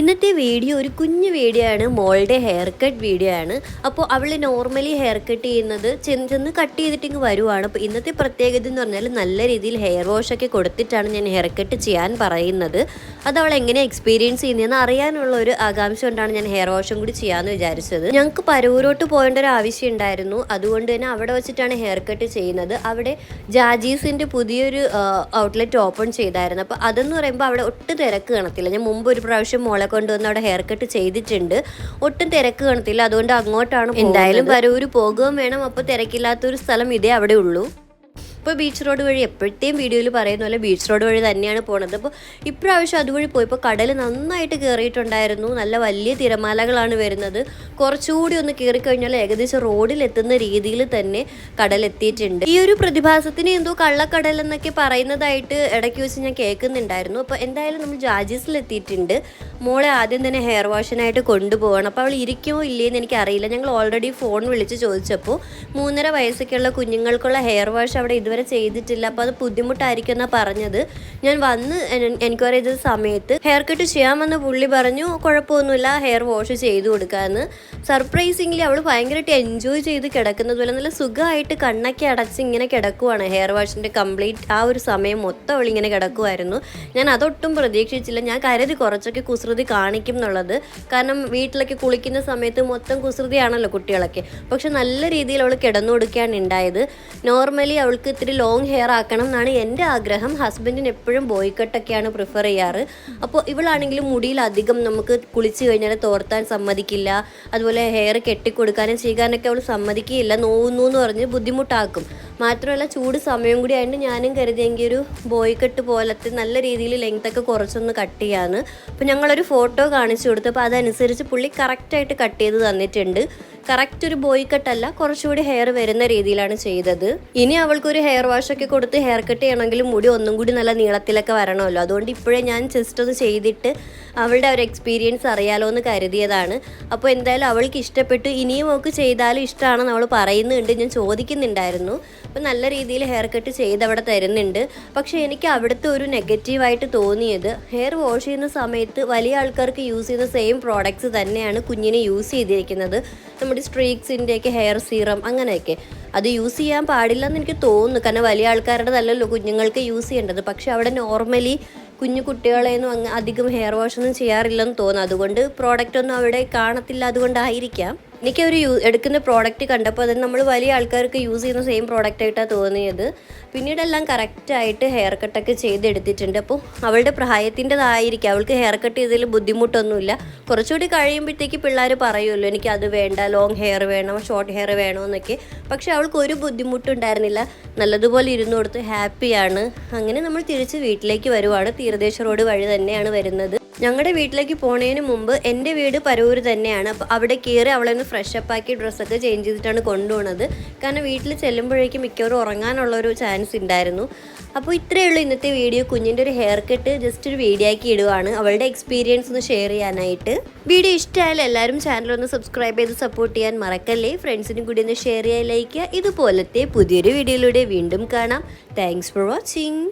ഇന്നത്തെ വീഡിയോ ഒരു കുഞ്ഞു വീഡിയോ ആണ്. മോളുടെ ഹെയർ കട്ട് വീഡിയോ ആണ്. അപ്പോൾ അവൾ നോർമലി ഹെയർ കട്ട് ചെയ്യുന്നത് ചെന്ന് ചെന്ന് കട്ട് ചെയ്തിട്ട് ഇങ്ങ് വരുവാണ്. അപ്പോൾ ഇന്നത്തെ പ്രത്യേകത എന്ന് പറഞ്ഞാൽ നല്ല രീതിയിൽ ഹെയർ വാഷ് ഒക്കെ കൊടുത്തിട്ടാണ് ഞാൻ ഹെയർ കട്ട് ചെയ്യാൻ പറയുന്നത്. അത് അവൾ എങ്ങനെ എക്സ്പീരിയൻസ് ചെയ്യുന്നതെന്ന് അറിയാനുള്ള ഒരു ആകാംക്ഷ കൊണ്ടാണ് ഞാൻ ഹെയർ വാഷും കൂടി ചെയ്യാമെന്ന് വിചാരിച്ചത്. ഞങ്ങൾക്ക് പരൂരോട്ട് പോകേണ്ട ഒരു ആവശ്യം ഉണ്ടായിരുന്നു. അതുകൊണ്ട് തന്നെ അവിടെ വെച്ചിട്ടാണ് ഹെയർ കട്ട് ചെയ്യുന്നത്. അവിടെ ജാജീസിന്റെ പുതിയൊരു ഔട്ട്ലെറ്റ് ഓപ്പൺ ചെയ്തായിരുന്നു. അപ്പോൾ അതെന്ന് പറയുമ്പോൾ അവിടെ ഒട്ടും തിരക്ക് കാണത്തില്ല. ഞാൻ മുമ്പ് ഒരു പ്രാവശ്യം മോളെ കൊണ്ടുവന്ന് അവിടെ ഹെയർ കട്ട് ചെയ്തിട്ടുണ്ട്. ഒട്ടും തിരക്ക് കാണത്തില്ല. അതുകൊണ്ട് അങ്ങോട്ടാണ് എന്തായാലും വരൂര് പോകുകയും വേണം. അപ്പോൾ തിരക്കില്ലാത്തൊരു സ്ഥലം ഇതേ അവിടെ ഉള്ളൂ. ഇപ്പോൾ ബീച്ച് റോഡ് വഴി എപ്പോഴത്തെയും വീഡിയോയിൽ പറയുന്ന പോലെ ബീച്ച് റോഡ് വഴി തന്നെയാണ് പോണത്. അപ്പോൾ ഇപ്രാവശ്യം അതുവഴി പോയപ്പോൾ കടൽ നന്നായിട്ട് കയറിയിട്ടുണ്ടായിരുന്നു നല്ല വലിയ തിരമാലകളാണ് വരുന്നത്. കുറച്ചുകൂടി ഒന്ന് കയറിക്കഴിഞ്ഞാൽ ഏകദേശം റോഡിലെത്തുന്ന രീതിയിൽ തന്നെ കടൽ എത്തിയിട്ടുണ്ട്. ഈ ഒരു പ്രതിഭാസത്തിന് എന്തോ കള്ളക്കടൽ എന്നൊക്കെ പറയുന്നതായിട്ട് ഇടയ്ക്ക് വെച്ച് ഞാൻ കേൾക്കുന്നുണ്ടായിരുന്നു. അപ്പോൾ എന്തായാലും നമ്മൾ ജാജീസിലെത്തിയിട്ടുണ്ട് മോളെ ആദ്യം തന്നെ ഹെയർ വാഷിനായിട്ട് കൊണ്ടുപോകണം. അപ്പോൾ അവൾ ഇരിക്കുമോ ഇല്ലേന്ന് എനിക്കറിയില്ല. ഞങ്ങൾ ഓൾറെഡി ഫോൺ വിളിച്ച് ചോദിച്ചപ്പോൾ മൂന്നര വയസ്സൊക്കെയുള്ള കുഞ്ഞുങ്ങൾക്കുള്ള ഹെയർ വാഷ് അവിടെ ഇതുവരെ ചെയ്തിട്ടില്ല. അപ്പോൾ അത് ബുദ്ധിമുട്ടായിരിക്കും എന്നാണ് പറഞ്ഞത്. ഞാൻ വന്ന് എൻക്വയറി ചെയ്ത സമയത്ത് ഹെയർ കട്ട് ചെയ്യാമെന്ന് പുള്ളി പറഞ്ഞു. കുഴപ്പമൊന്നുമില്ല ഹെയർ വാഷ് ചെയ്തു കൊടുക്കാമെന്ന് സർപ്രൈസിംഗ്ലി അവൾ ഭയങ്കരമായിട്ട് എൻജോയ് ചെയ്ത് കിടക്കുന്നത് പോലെ നല്ല സുഖമായിട്ട് കണ്ണൊക്കെ അടച്ച് ഇങ്ങനെ കിടക്കുവാണ്. ഹെയർ വാഷിന്റെ കംപ്ലീറ്റ് ആ ഒരു സമയം മൊത്തം അവൾ ഇങ്ങനെ കിടക്കുമായിരുന്നു ഞാൻ അതൊട്ടും പ്രതീക്ഷിച്ചില്ല. ഞാൻ കരുതി കുറച്ചൊക്കെ കുസൃതി കാണിക്കും എന്നുള്ളത്. കാരണം വീട്ടിലൊക്കെ കുളിക്കുന്ന സമയത്ത് മൊത്തം കുസൃതിയാണല്ലോ കുട്ടികളൊക്കെ. പക്ഷെ നല്ല രീതിയിൽ അവൾ കിടന്നു കൊടുക്കുകയാണ് ഉണ്ടായത്. നോർമലി അവൾക്ക് ഇത്തിരി ലോങ് ഹെയർ ആക്കണം എന്നാണ് എന്റെ ആഗ്രഹം. ഹസ്ബൻഡിന് എപ്പോഴും ബോയ് കട്ടൊക്കെയാണ് പ്രിഫർ ചെയ്യാറ്. അപ്പോൾ ഇവളാണെങ്കിലും മുടിയിൽ അധികം നമുക്ക് കുളിച്ച് കഴിഞ്ഞാൽ തോർത്താൻ സമ്മതിക്കില്ല. അതുപോലെ ഹെയർ കെട്ടിക്കൊടുക്കാനും ചെയ്യാനൊക്കെ അവൾ സമ്മതിക്കുകയില്ല. നോവുന്നു എന്ന് പറഞ്ഞ് ബുദ്ധിമുട്ടാക്കും. മാത്രമല്ല ചൂട് സമയം കൂടി ആയതുകൊണ്ട് ഞാനും കരുതിയെങ്കിൽ ഒരു ബോയ് കട്ട് പോലത്തെ നല്ല രീതിയിൽ ലെങ്ത് ഒക്കെ കുറച്ചൊന്ന് കട്ട് ചെയ്യാന്ന്. അപ്പോൾ ഞങ്ങളൊരു ഫോട്ടോ കാണിച്ചു കൊടുത്തു. അപ്പോൾ അതനുസരിച്ച് പുള്ളി കറക്റ്റായിട്ട് കട്ട് ചെയ്ത് തന്നിട്ടുണ്ട്. കറക്റ്റ് ഒരു ബോയ് കട്ടല്ല കുറച്ചുകൂടി ഹെയർ വരുന്ന രീതിയിലാണ് ചെയ്തത്. ഇനി അവൾക്ക് ഒരു ഹെയർ വാഷ് ഒക്കെ കൊടുത്ത് ഹെയർ കട്ട് ചെയ്യണമെങ്കിൽ മുടി ഒന്നും കൂടി നല്ല നീളത്തിലൊക്കെ വരണമല്ലോ. അതുകൊണ്ട് ഇപ്പോഴേ ഞാൻ ജസ്റ്റ് ഒന്ന് ചെയ്തിട്ട് അവളുടെ ഒരു എക്സ്പീരിയൻസ് അറിയാലോ എന്ന് കരുതിയതാണ്. അപ്പോൾ എന്തായാലും അവൾക്ക് ഇഷ്ടപ്പെട്ടു. ഇനിയും അവൾക്ക് ചെയ്താലും ഇഷ്ടമാണെന്ന് അവൾ പറയുന്നുണ്ട്. ഞാൻ ചോദിക്കുന്നുണ്ടായിരുന്നു. അപ്പോൾ നല്ല രീതിയിൽ ഹെയർ കട്ട് ചെയ്ത് അവിടെ തരുന്നുണ്ട്. പക്ഷേ എനിക്ക് അവിടുത്തെ ഒരു നെഗറ്റീവായിട്ട് തോന്നിയത് ഹെയർ വാഷ് ചെയ്യുന്ന സമയത്ത് വലിയ ആൾക്കാർക്ക് യൂസ് ചെയ്യുന്ന സെയിം പ്രോഡക്റ്റ്സ് തന്നെയാണ് കുഞ്ഞിനെ യൂസ് ചെയ്തിരിക്കുന്നത്. നമ്മുടെ സ്ട്രീക്സിന്റെയൊക്കെ ഹെയർ സീറം അങ്ങനെയൊക്കെ. അത് യൂസ് ചെയ്യാൻ പാടില്ല എന്ന് എനിക്ക് തോന്നുന്നു. കാരണം വലിയ ആൾക്കാരുടെ നല്ലല്ലോ കുഞ്ഞുങ്ങൾക്ക് യൂസ് ചെയ്യേണ്ടത്. പക്ഷെ അവിടെ നോർമലി കുഞ്ഞു കുട്ടികളെയൊന്നും അങ്ങ് അധികം ഹെയർ വാഷ് ഒന്നും ചെയ്യാറില്ലെന്ന് തോന്നുന്നു. അതുകൊണ്ട് പ്രോഡക്റ്റ് ഒന്നും അവിടെ കാണത്തില്ല. അതുകൊണ്ടായിരിക്കാം. എനിക്ക് ഒരു യൂ എടുക്കുന്ന പ്രോഡക്റ്റ് കണ്ടപ്പോൾ അത് നമ്മൾ വലിയ ആൾക്കാർക്ക് യൂസ് ചെയ്യുന്ന സെയിം പ്രോഡക്റ്റ് ആയിട്ടാണ് തോന്നിയത്. പിന്നീടെല്ലാം കറക്റ്റായിട്ട് ഹെയർ കട്ടൊക്കെ ചെയ്തെടുത്തിട്ടുണ്ട്. അപ്പോൾ അവളുടെ പ്രായത്തിന്റെതായിരിക്കും. അവൾക്ക് ഹെയർ കട്ട് ചെയ്തതിൽ ബുദ്ധിമുട്ടൊന്നുമില്ല. കുറച്ചുകൂടി കഴിയുമ്പോഴത്തേക്ക് പിള്ളേർ പറയുമല്ലോ എനിക്ക് അത് വേണ്ട ലോങ് ഹെയർ വേണം ഷോർട്ട് ഹെയർ വേണമെന്നൊക്കെ പക്ഷെ അവൾക്ക് ഒരു ബുദ്ധിമുട്ടുണ്ടായിരുന്നില്ല. നല്ലതുപോലെ ഇരുന്നു കൊടുത്ത് ഹാപ്പിയാണ് അങ്ങനെ നമ്മൾ തിരിച്ച് വീട്ടിലേക്ക് വരുവാണ്. തീരദേശ റോഡ് വഴി തന്നെയാണ് വരുന്നത്. ഞങ്ങളുടെ വീട്ടിലേക്ക് പോണതിന് മുമ്പ് എന്റെ വീട് പരവൂർ തന്നെയാണ്. അപ്പോൾ അവിടെ കയറി അവളെ ഒന്ന് ഫ്രഷ് അപ്പ് ആക്കി ഡ്രസ്സൊക്കെ ചേഞ്ച് ചെയ്തിട്ടാണ് കൊണ്ടുപോകുന്നത് കാരണം വീട്ടിൽ ചെല്ലുമ്പോഴേക്കും മിക്കവാറും ഉറങ്ങാനുള്ള ഒരു ചാൻസ് ഉണ്ടായിരുന്നു അപ്പോൾ ഇത്രയേ ഉള്ളൂ ഇന്നത്തെ വീഡിയോ. കുഞ്ഞിന്റെ ഒരു ഹെയർ കട്ട് ജസ്റ്റ് ഒരു വീഡിയോ ആക്കി ഇടുവാണ്. അവളുടെ എക്സ്പീരിയൻസ് ഒന്ന് ഷെയർ ചെയ്യാനായിട്ട്. വീഡിയോ ഇഷ്ടമായാലും എല്ലാവരും ചാനൽ ഒന്ന് സബ്സ്ക്രൈബ് ചെയ്ത് സപ്പോർട്ട് ചെയ്യാൻ മറക്കല്ലേ. ഫ്രണ്ട്സിനും കൂടി ഒന്ന് ഷെയർ ചെയ്യാൻ ലൈക്ക് ഇതുപോലത്തെ പുതിയൊരു വീഡിയോയിലൂടെ വീണ്ടും കാണാം. Thanks for watching